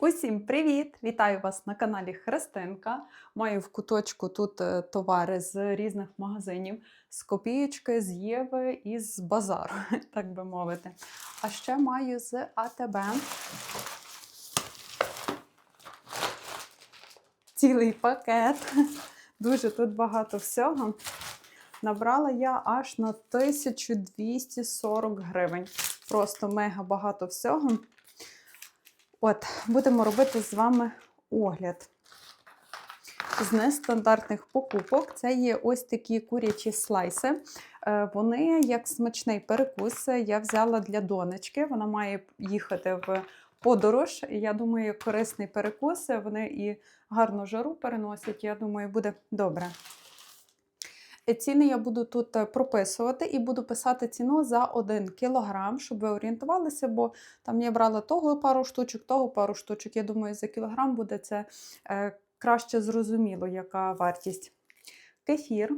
Усім привіт! Вітаю вас на каналі Христинка. Маю в куточку тут е, товари з різних магазинів, з копієчки, з Єви і з базару, так би мовити. А ще маю з АТБ цілий пакет. Дуже тут багато всього. Набрала я аж на 1240 гривень. Просто мега багато всього. От, будемо робити з вами огляд. З нестандартних покупок це є ось такі курячі слайси. Е, Вони, як смачний перекус, я взяла для донечки. Вона має їхати в подорож. Я думаю, корисний перекус. Вони і гарну жару переносять. Я думаю, буде добре. Е, Ціни я буду тут е, прописувати і буду писати ціну за 1 кілограм, щоб ви орієнтувалися, бо там я брала того пару штучок, того пару штучок. Я думаю, за кілограм буде це е, краще зрозуміло, яка вартість. Кефір,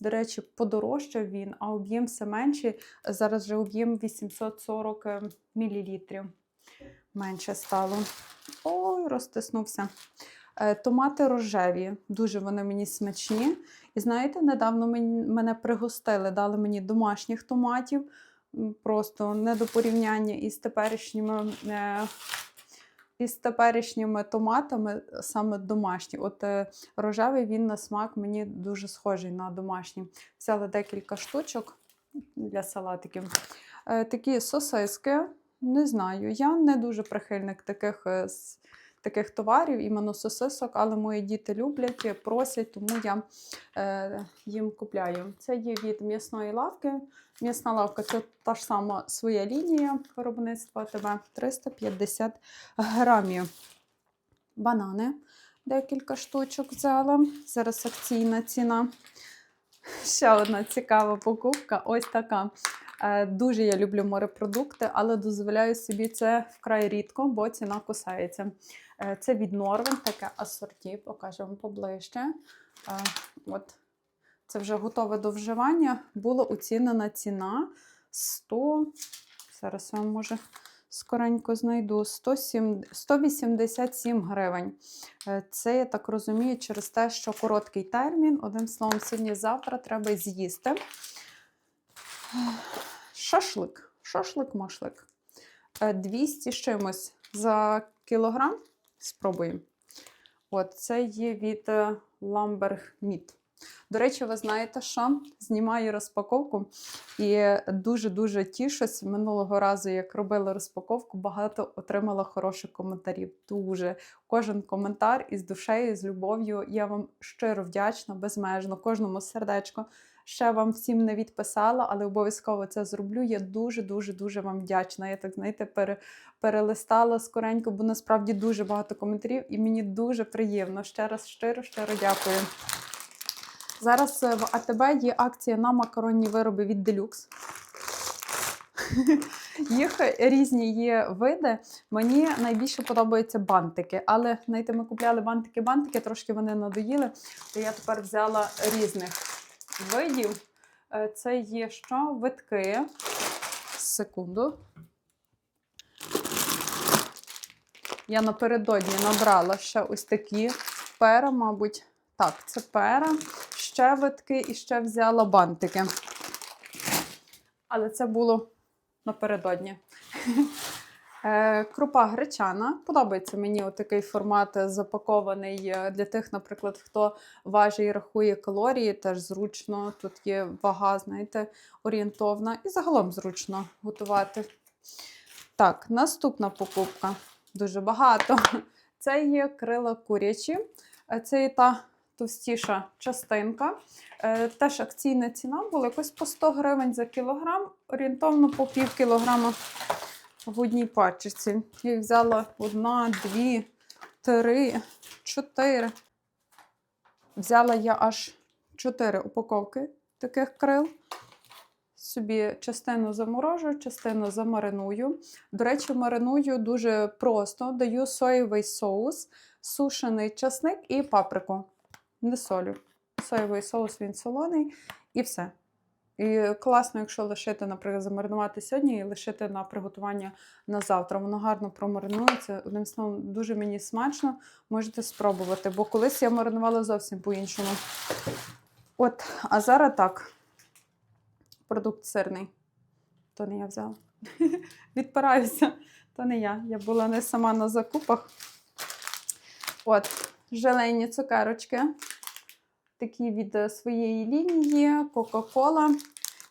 до речі, подорожчав він, а об'єм все менший. Зараз вже об'єм 840 мл. Менше стало. Ой, розтиснувся. Томати рожеві, дуже вони мені смачні. І знаєте, недавно мене пригостили, дали мені домашніх томатів, просто не до порівняння із теперішніми, е, із теперішніми томатами, саме домашні. От е, рожевий він на смак мені дуже схожий на домашній. Взяла декілька штучок для салатиків. Е, такі сосиски, не знаю. Я не дуже прихильник таких. Таких товарів, іменно сосисок, але мої діти люблять, просять, тому я е, їм купляю. Це є від м'ясної лавки. М'ясна лавка це та ж сама своя лінія виробництва ТВ 350 грамів. Банани, декілька штучок взяла. Зараз акційна ціна. Ще одна цікава покупка. Ось така. Е, Дуже я люблю морепродукти, але дозволяю собі це вкрай рідко, бо ціна кусається. Е, Це від Норвен, таке асорті, покажу вам поближче. Е, От. Це вже готове до вживання. Була оцінена ціна 100. Зараз я вам може скоренько знайду 107, 187 гривень. Це, я так розумію, через те, що короткий термін. Одним словом, сьогодні-завтра треба з'їсти. Шашлик. Шашлик-машлик. Е, 200 з чимось за кілограм. Спробуємо. От, це є від е, Lamberg Meat. До речі, ви знаєте, що знімаю розпаковку і дуже-дуже тішусь. Минулого разу, як робила розпаковку, багато отримала хороших коментарів. Дуже кожен коментар із душею, з любов'ю. Я вам щиро вдячна, безмежно, кожному сердечко. Ще вам всім не відписала, але обов'язково це зроблю. Я дуже, дуже, вам вдячна. Я так знаєте, пере, перелистала скоренько, бо насправді дуже багато коментарів, і мені дуже приємно. Ще раз щиро, щиро дякую. Зараз е, в АТБ є акція на макаронні вироби від Deluxe. Їх різні є види. Мені найбільше подобаються бантики, але знаєте, ми купляли бантики-бантики, трошки вони надоїли. То я тепер взяла різних видів. Е, Це є що? Витки. Секунду. Я напередодні набрала ще ось такі пера, мабуть. Так, це пера, ще витки і ще взяла бантики. Але це було напередодні. Е, Крупа гречана. Подобається мені отакий формат е, запакований е, для тих, наприклад, хто важить і рахує калорії, теж зручно. Тут є вага, знаєте, орієнтовна і загалом зручно готувати. Так, наступна покупка. Дуже багато. Це є крила курячі. Це є та товстіша частинка. Теж акційна ціна була якось по 100 гривень за кілограм, орієнтовно по пів кілограма в одній пачці. Я їх взяла одна, дві, три, чотири. Взяла я аж чотири упаковки таких крил. Собі частину заморожу, частину замариную. До речі, мариную дуже просто. Даю соєвий соус, сушений часник і паприку. Не солю. Соєвий соус він солоний і все. І класно, якщо лишити, наприклад, замаринувати сьогодні і лишити на приготування на завтра. Воно гарно промаринується. Одним словом, дуже мені смачно. Можете спробувати, бо колись я маринувала зовсім по-іншому. От, а зараз так. Продукт сирний. То не я взяла. Відпираюся. То не я. Я була не сама на закупах. От, желейні цукерочки. Такі від е, своєї лінії, Кока-Кола.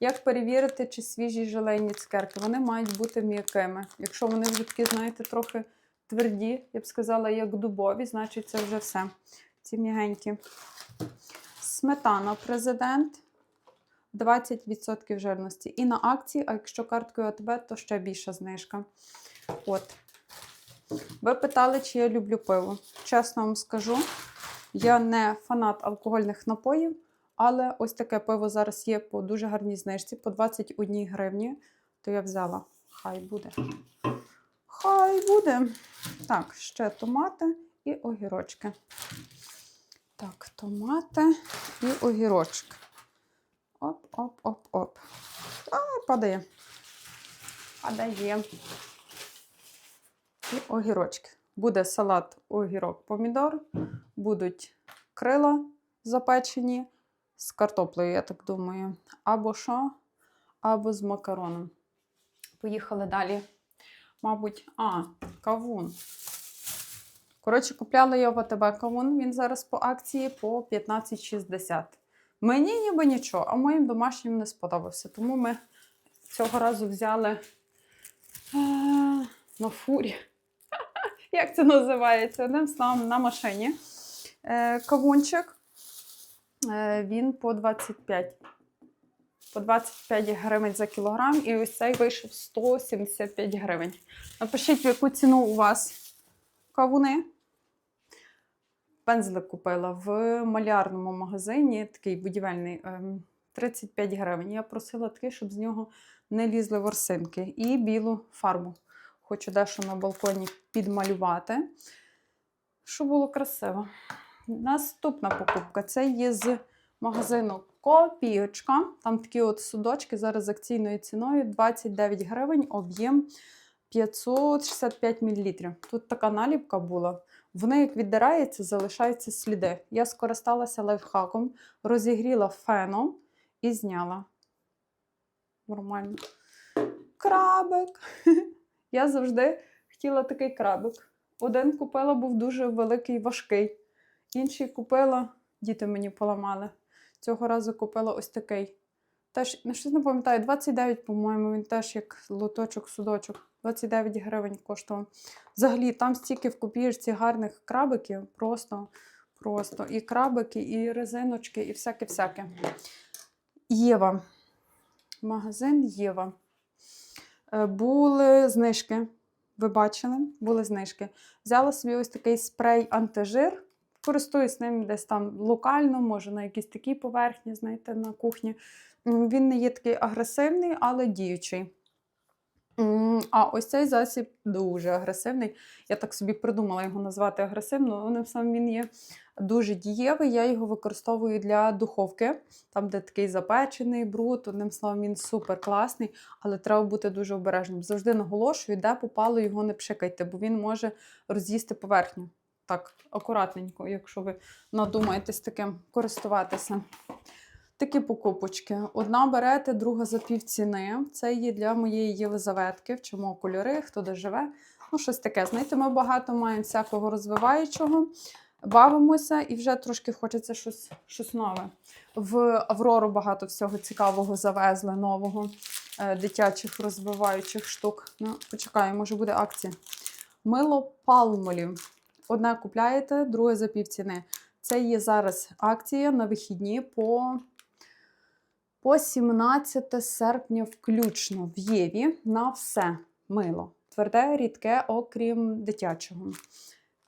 Як перевірити, чи свіжі желейні цукерки? Вони мають бути м'якими. Якщо вони вже такі, знаєте, трохи тверді, я б сказала, як дубові, значить це вже все. Ці м'ягенькі. Сметана президент. 20% жирності. І на акції, а якщо карткою АТБ, то ще більша знижка. От. Ви питали, чи я люблю пиво. Чесно вам скажу, я не фанат алкогольних напоїв, але ось таке пиво зараз є по дуже гарній знижці, по 21 гривні. То я взяла. Хай буде. Хай буде. Так, ще томати і огірочки. Так, томати і огірочки. Оп, оп, оп, оп. А, падає. Падає. І огірочки. Буде салат огірок помідор, будуть крила запечені з картоплею, я так думаю. Або що, або з макароном. Поїхали далі. Мабуть, а, кавун. Коротше, купляла я в АТБ кавун. Він зараз по акції по 15,60. Мені ніби нічого, а моїм домашнім не сподобався. Тому ми цього разу взяли е, на фурі. Як це називається? Одним словом, на машині. Е, кавунчик. Е, він по 25. По 25 гривень за кілограм. І ось цей вийшов 175 гривень. Напишіть, в яку ціну у вас кавуни. Пензлик купила в малярному магазині, такий будівельний, ем, 35 гривень. Я просила такий, щоб з нього не лізли ворсинки. І білу фарбу. Хочу дещо на балконі підмалювати, щоб було красиво. Наступна покупка це є з магазину Копійочка. Там такі от судочки зараз акційною ціною 29 гривень, об'єм 565 мл. Тут така наліпка була. Вони, як віддирається, залишаються сліди. Я скористалася лайфхаком, розігріла феном і зняла. Нормально. Крабик. Я завжди хотіла такий крабик. Один купила, був дуже великий, важкий. Інший купила, діти мені поламали. Цього разу купила ось такий. Теж, ну щось не пам'ятаю, 29, по-моєму, він теж як лоточок, судочок. 29 гривень коштував. Взагалі, там стільки в копієчці гарних крабиків, просто, просто. І крабики, і резиночки, і всяке-всяке. Єва. Магазин Єва. Е, Були знижки. Ви бачили? Були знижки. Взяла собі ось такий спрей антижир. Користуюсь ним десь там локально, може на якійсь такій поверхні, знаєте, на кухні. Він не є такий агресивний, але діючий. А ось цей засіб дуже агресивний. Я так собі придумала його назвати агресивно. Сам він є дуже дієвий. Я його використовую для духовки, там, де такий запечений бруд. Одним словом, він супер класний, але треба бути дуже обережним. Завжди наголошую, де попало його не пшикайте, бо він може роз'їсти поверхню. Так, акуратненько, якщо ви надумаєтесь таким користуватися. Такі покупочки. Одна берете, друга за півціни. Це є для моєї Єлизаветки, вчимо кольори, хто де живе. Ну, щось таке. Знаєте, ми багато маємо всякого розвиваючого, бавимося і вже трошки хочеться щось, щось нове. В Аврору багато всього цікавого завезли, нового, е, дитячих розвиваючих штук. Ну, почекаю, може буде акція. Мило палмолів. Одне купляєте, друге за півціни. Це є зараз акція на вихідні по, по 17 серпня включно в Єві на все мило. Тверде, рідке, окрім дитячого.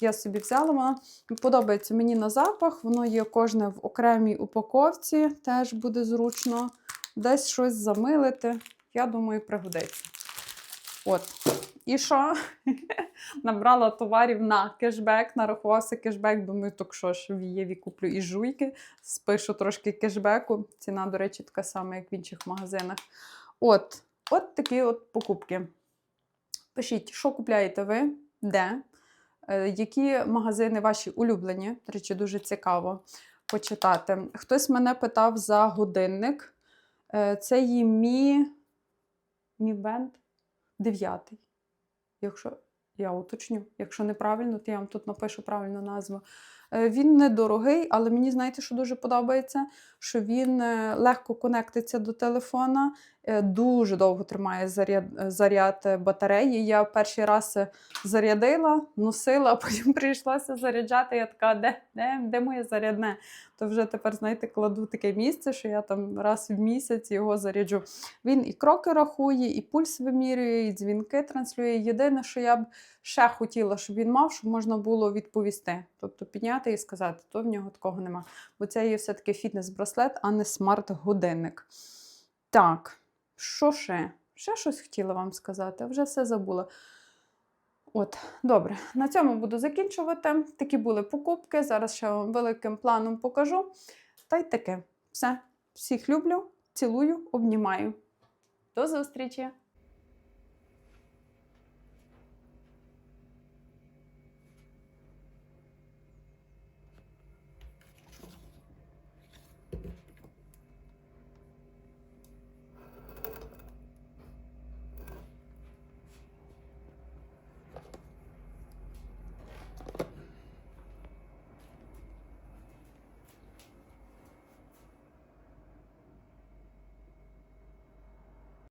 Я собі взяла, воно подобається мені на запах, воно є кожне в окремій упаковці, теж буде зручно. Десь щось замилити, я думаю, пригодиться. От. І що? Набрала товарів на кешбек, нарахувався кешбек. Думаю, так що ж в Єві куплю і жуйки, спишу трошки кешбеку. Ціна, до речі, така сама, як в інших магазинах. От, от такі от покупки. Пишіть, що купляєте ви, де, е, які магазини ваші улюблені. До речі, дуже цікаво почитати. Хтось мене питав за годинник. Е, Це є мі. Мі бенд 9. Якщо я уточню, якщо неправильно, то я вам тут напишу правильну назву. Е, Він недорогий, але мені знаєте, що дуже подобається, що він е, легко конектиться до телефона, е, дуже довго тримає заряд, заряд батареї. Я перший раз зарядила, носила, а потім прийшлося заряджати. Я така, де, де, де моє зарядне? То вже тепер, знаєте, кладу таке місце, що я там раз в місяць його заряджу. Він і кроки рахує, і пульс вимірює, і дзвінки транслює. Єдине, що я б ще хотіла, щоб він мав, щоб можна було відповісти. Тобто підняти і сказати, то в нього такого нема. Бо це є все-таки фітнес-браслет, а не смарт-годинник. Так, що ще? Ще щось хотіла вам сказати, вже все забула. От, добре, на цьому буду закінчувати. Такі були покупки. Зараз ще вам великим планом покажу. Та й таке. Все. Всіх люблю, цілую, обнімаю. До зустрічі!